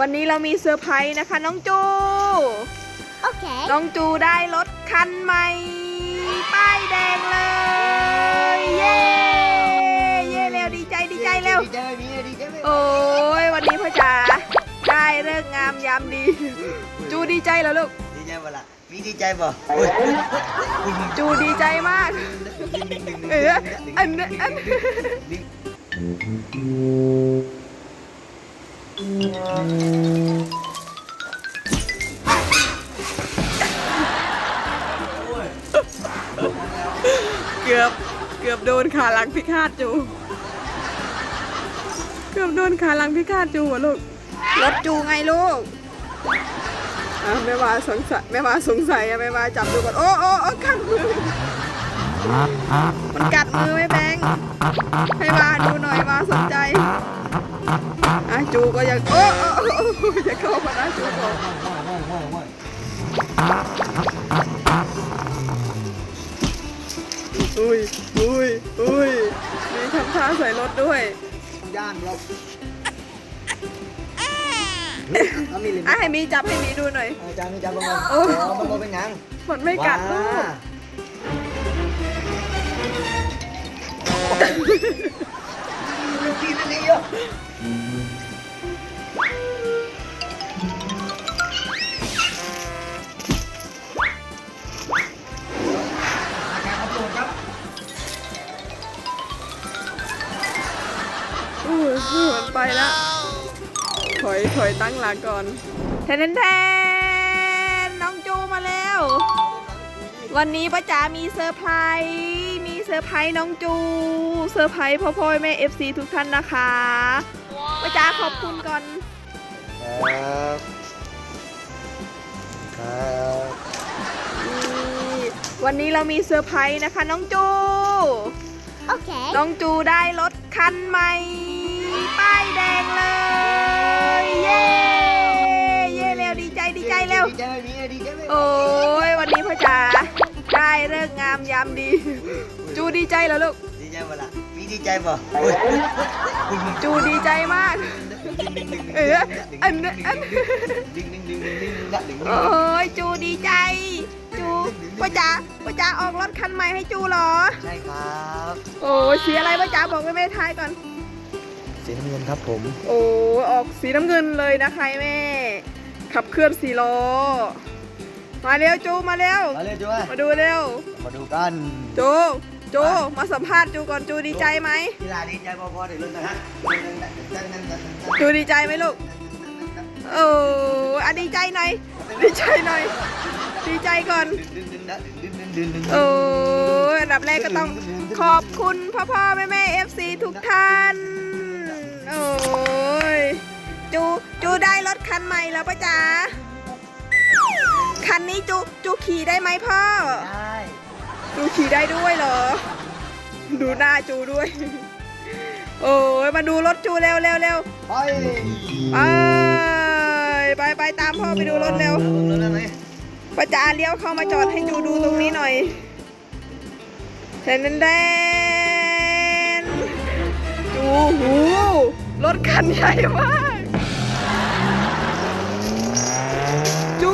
วันนี้เรามีเซอร์ไพรส์นะคะน้องจู Okay. น้องจูได้รถคันใหม่ ป้ายแดงเลย เย้ เย้เร็วดีใจดีใจเร็ว ดีใจมีดีใจไหมโอ้ยวันนี้พ่อจ๋าได้เลิกษ์งามยามดี จูดีใจเหรอลูก ดีใจบ่ล่ะมีดีใจบ่โอ้ยจูดีใจมาก เอออันนั้นอัน เกือบเกือบโดนขาหลังพิฆาตจู เกือบโดนขาหลังพิฆาตจูหัวลูก รถจูไงลูกอะแม่วาสงสัยแม่วาสงสัยอะแม่วาจับดูก่อนโอ้โอ้โอ้กัดมือมันกัดมือไหมแบงค์ให้วาดูหน่อยวาสนใจอะ จูก็ยังโอ้อย่าเข้ามานะจูบอกอุ้ยอุ้ยอุ้ยมีทำท่าใส่รถด้วยย่านเราเอามีลิ้นอะให้มีจับให้มีดูหน่อยอาจารย์มีจับบ้างโอ้อ๋อมันบ่เป็นหยังมันไม่กัดลูกกพี่นั่นเองอะ ถอยถอยตั้งหลักก่อนแทนแทนน้องจูมาแล้ว วันนี้ป้าจ๋ามีเซอร์ไพรส์มีเซอร์ไพรส์น้องจูเซอร์ไพรส์พ่อพ่อแม่เอฟซีทุกท่านนะคะป้าจ๋าขอบคุณก่อนครับครับนี่วันนี้เรามีเซอร์ไพรส์นะคะน้องจู Okay. น้องจูได้รถคันใหม่ป้ายแดงเลย เย้เย้เร็วดีใจดีใจเร็ว ดีใจมีดีใจไหมโอ้ยวันนี้พ่อจ๋าได้เลิกษ์งามยามดี จูดีใจเหรอลูก ดีใจบ่ล่ะมีดีใจบ่โอ้ยจูดีใจมาก เอออันนั้นอันดึงดึงดึงดึงดึงดึงดึงโอ้ยจูดีใจ จูพ่อจ๋าพ่อจ๋าออกรถคันใหม่ให้จูเหรอ ใช่ครับ โอ้ยสีอะไรพ่อจ๋าบอกแม่แม่ทายก่อนสี น้ำเงินครับผม โอ้ยออกสีน้ำเงินเลยนะคะแม่ ขับเคลื่อนสี่ล้อ มาเร็วจูมาเร็ว มาเลยจ้วมาดูเร็ว มาดูกัน จูจูมาสัมภาษณ์จูก่อนจูดีใจไหมกีฬาดีใจพอๆเดี๋ยวลุ้นนะฮะจูดีใจไหมลูกโอ้อะดีใจหน่อยดีใจหน่อยดีใจก่อนโอ้ยอันดับแรกก็ต้องขอบคุณพ่อพ่อแม่แม่เอฟซีทุกท่าน โอ้ยจูจูได้รถคันใหม่แล้วปะจ๊ะคันนี้จูจูขี่ได้ไหมพ่อ ได้จูขี่ได้ด้วยเหรอ ดูหน้าจูด้วย โอ้ยมาดูรถจูเร็วเร็วเร็วไปไปไปไปตามพ่อไปดูรถเร็วลุ้นได้ไหมป้าจ๋าเลี้ยวเข้ามาจอดให้จูดูตรงนี้หน่อยแทนแดน จูหูรถคันใหญ่มากจู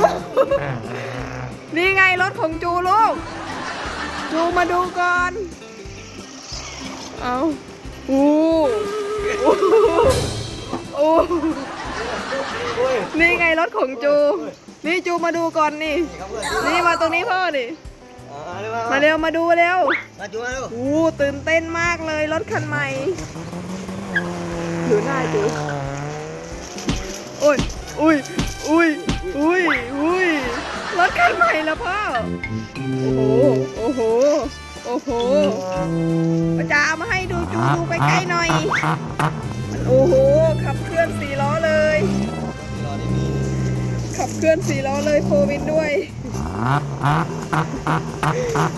นี่ไงรถของจูลูก จูมาดูก่อน เอาโอ้โอ้โอ้นี่ไงรถของจู นี่จูมาดูก่อนนี่ นี่มาตรงนี้พ่อนี่ มาเร็วมาดูเร็ว มาจูมาเร็วโอ้ตื่นเต้นมากเลยรถคันใหม่ดูหน้าจูโอ้ยอุ้ยอุ้ยอุ้ยอุ้ยรถคันใหม่แล้วพ่อ โอ้โห โอ้โห โอ้โหป้าจ๋าเอามาให้ดูจูดูใกล้ๆหน่อย มันโอ้โห ขับเคลื่อนสี่ล้อเลยรอได้มีขับเคลื่อนสี่ล้อเลยโฟวินด้วย เ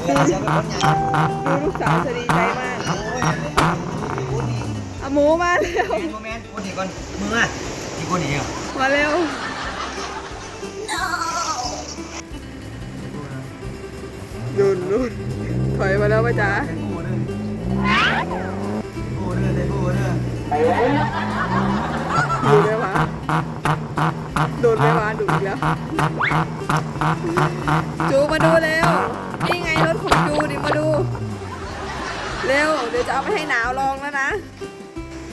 วลาเสียเป็นคนใหญ่ดูลูกสาวจะดีใจมากโอ้ยโอ้ยนี่เอาหมูมาเร็วแมนโมแมนคนนี้ก่อนมือมาที่คนนี้อะมาเร็ว นุ่นนุ่นถอยมาแล้วป้าจ๋าเป็นผู้เด้อผู้เด้อเป็นผู้เด้อ อยู่ได้ปะ ดุอีกแล้ว จูมาดูเร็ว นี่ไงรถของจูนี่มาดู เร็ว เดี๋ยวจะเอาไปให้หนาวลองแล้วนะ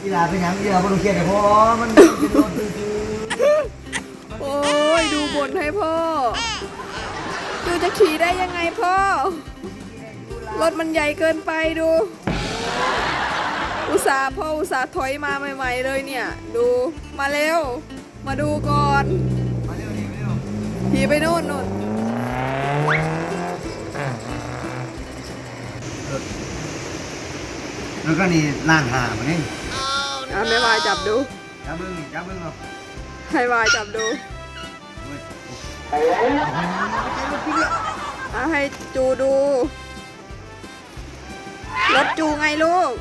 กีฬาเป็นหยังกีฬาบอลเกียร์เนี่ยเพราะมันเป็นโดนตื้อโอ้ยดูบนให้พ่อ จูจะขี่ได้ยังไงพ่อ รถมันใหญ่เกินไปดู อุตส่าห์พ่ออุตส่าห์ถอยมาใหม่ ๆ เลยเนี่ย ดูมาเร็ว มาดูก่อนมาเร็วนี่มาเร็วขี่ไปนู่นนู่นแล้วก็นี่ล่างหามาเนี่ยเอาไม่วายจับดูจับเบิ้งนี่จับเบิ้งเอาให้วายจับดูเฮ้ยเอาให้จูดู รถจูไงลูก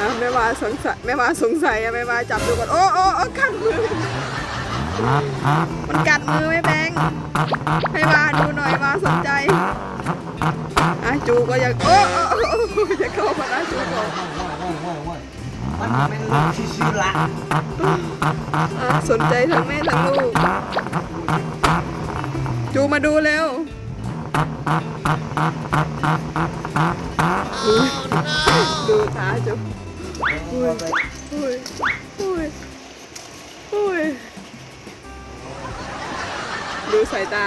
อะแม่วาสงสัยแม่วาสงสัยอะแม่วาจับดูก่อนโอ้โอ้โอ้กัดมือมันกัดมือไหม่แบงค์ให้วาดูหน่อยวาสนใจอะจูก็อยากโอ้โอ้โอ้โอ้จะเข้ามานะจูบอกมันเป็นเรื่องที่ซื้อละอะสนใจทั้งแม่ทั้งลูก จูมาดูเร็วดูตาจู อุ้ยอุ้ยอุ้ยอุ้ยดูสายตา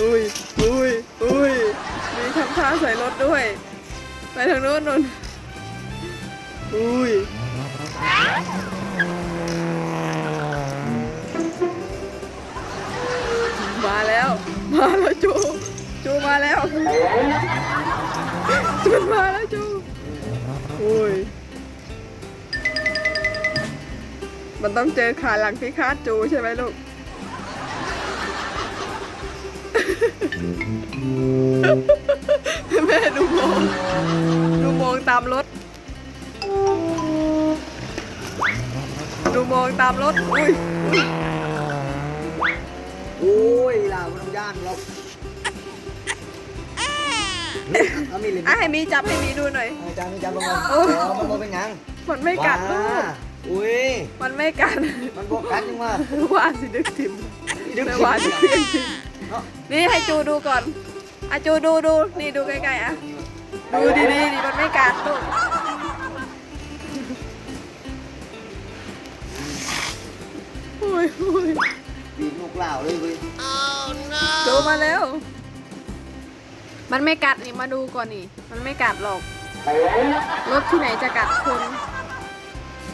อุ้ยอุ้ยอุ้ยมีทำท่าใส่รถด้วย ไปทางโน้นนนอุ้ย มาแล้ว มาแล้วจู จูมาแล้วจูมาแล้วจูอุ้ย มันต้องเจอขาหลังพิฆาตจูใช่ไหมลูกแม่ดูมองดูมองตามรถ ดูมองตามรถ อุ้ย โอ้ยล่ะมันต้องย่านเราเอามีเลยอะให้มีจับให้มีดูหน่อย อาจารย์ไม่จับลงมาโอ้อ๋อมันบ่เป็นหยังมันไม่กัดลูกว้าอุ้ย มันไม่กัดมันบ่กัดยังว่าว่าสิดึกทิมดึกไม่ทิ่มว่าจะเพี้ยงทิมเนาะนี่ให้จูดูก่อนอะจูดูดูนี่ดูใกล้ๆอะดูดีๆนี่มันไม่กัดลูกโอ้ยโอ้ยปี กนกเหล่าเลยเว้ยจูมาแล้ว มันไม่กัดนี่มาดูก่อนนี่ มันไม่กัดหรอก รถที่ไหนจะกัดคน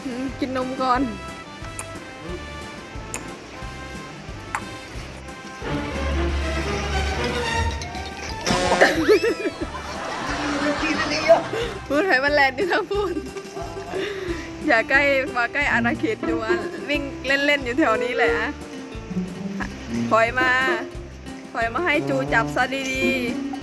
หืมกินนมก่อน กินอันนี้เยอะพูดให้มันแลนด์ที่ทั้งพูด อย่าใกล้มาใกล้อาณาเขตดูอะวิ่งเล่นๆอยู่แถวนี้แหละอะ ถอยมา ถอยมาให้จูจับซะดีๆ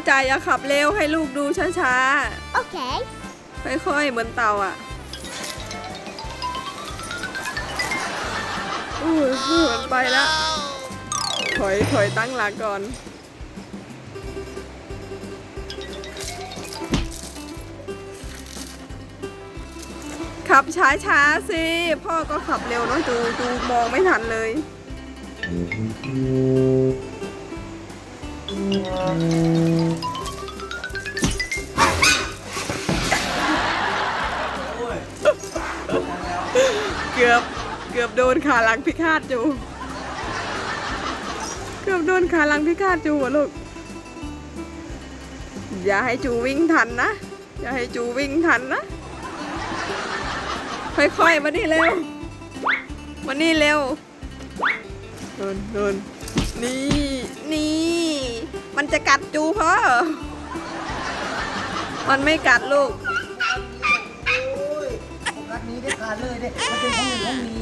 พ่อจ่ายอย่าขับเร็วให้ลูกดูช้า Okay. ๆค่อยๆ เหมือนเต่าอะอู้ยเหมือนไปแล้ว ถอยถอยตั้งหลักก่อน ขับช้าๆสิ พ่อก็ขับเร็วเนอะจูจูมองไม่ทันเลย เกือบเกือบโดนขาหลังพิฆาตจูเกือบโดนขาหลังพิฆาตจูอะลูก อย่าให้จูวิ่งทันนะ อย่าให้จูวิ่งทันนะ ค่อยๆ มานี่เร็ว มานี่เร็วเดินเดินนี่ มันจะกัดจูเพอมันไม่กัดลูกโอ้ยโฟกัสนี้ได้ขาดเลยเด้มันเป็นของหนึ่งของหมี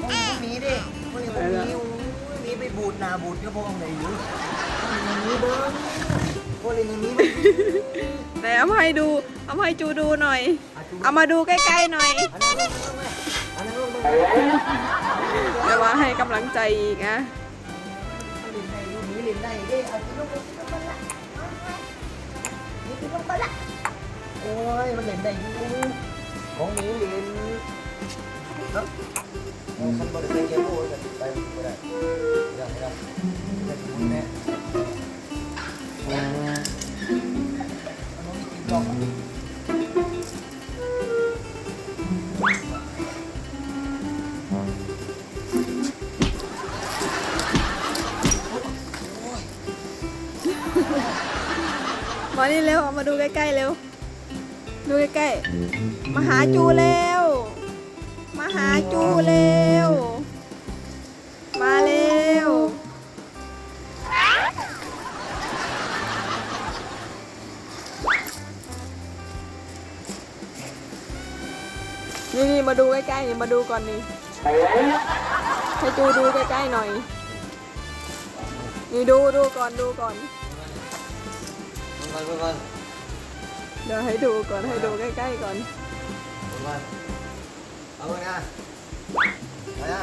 ของหนึ่งของหมีเด้ของหนึ่งของหมีโอ้ยหมีไปบูดหนาบูดกระโปรงไหนอยู่ของหนึ่งของหมีเบิ้งโอ้ยหนึ่งหมีมันไหนเอามาให้ดู เอามาให้จูดูหน่อย เอามาดูใกล้ๆหน่อย อันนั้นลงไปอันนั้นลงไปเดี๋ยวว่าให้กำลังใจอีกนะเล่นได้อยู่หมีเล่นได้เด้เอากินลงไปกินลงไปละหมีกินลงไมาดูใกล้ๆเร็ว ดูใกล้ๆ มาหาจูเร็ว มาหาจูเร็ว มาเร็ว นี่นี่มาดูใกล้ๆนี่มาดูก่อนนี่ให้จูดูใกล้ๆหน่อย นี่ดูดูก่อนดูก่อนลงไปไป ดี๋ยวให้ดูก่อนให้ดูใกล้ๆก่อนมาเอาไงนะไปนะ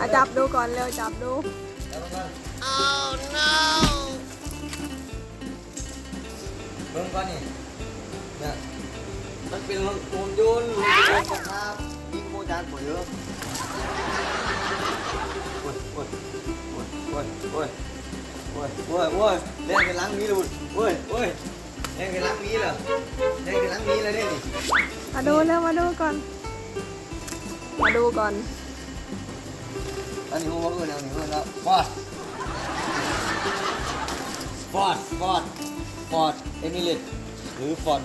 อะจับดูก่อนเร็วจับดู เอา no เบิ่งก่อนนี่เนี่ยมันเป็นหุ่นยุนยนต์ครับยิงโมจานปวดเยอะปวดปวดปวดปวดปวดปวดปวดเล่นไปล้างมีดปวดปวดปวด เล่นกันล้างมีเหรอเล่นกันล้างมีเลยเนี่ยนี่มาดูเร็วมาดูก่อน มาดูก่อนอันนี้หัวเงินอันนี้หัวแล้วฟอดฟอดฟอดฟอดเอมิเลตหรือฟอด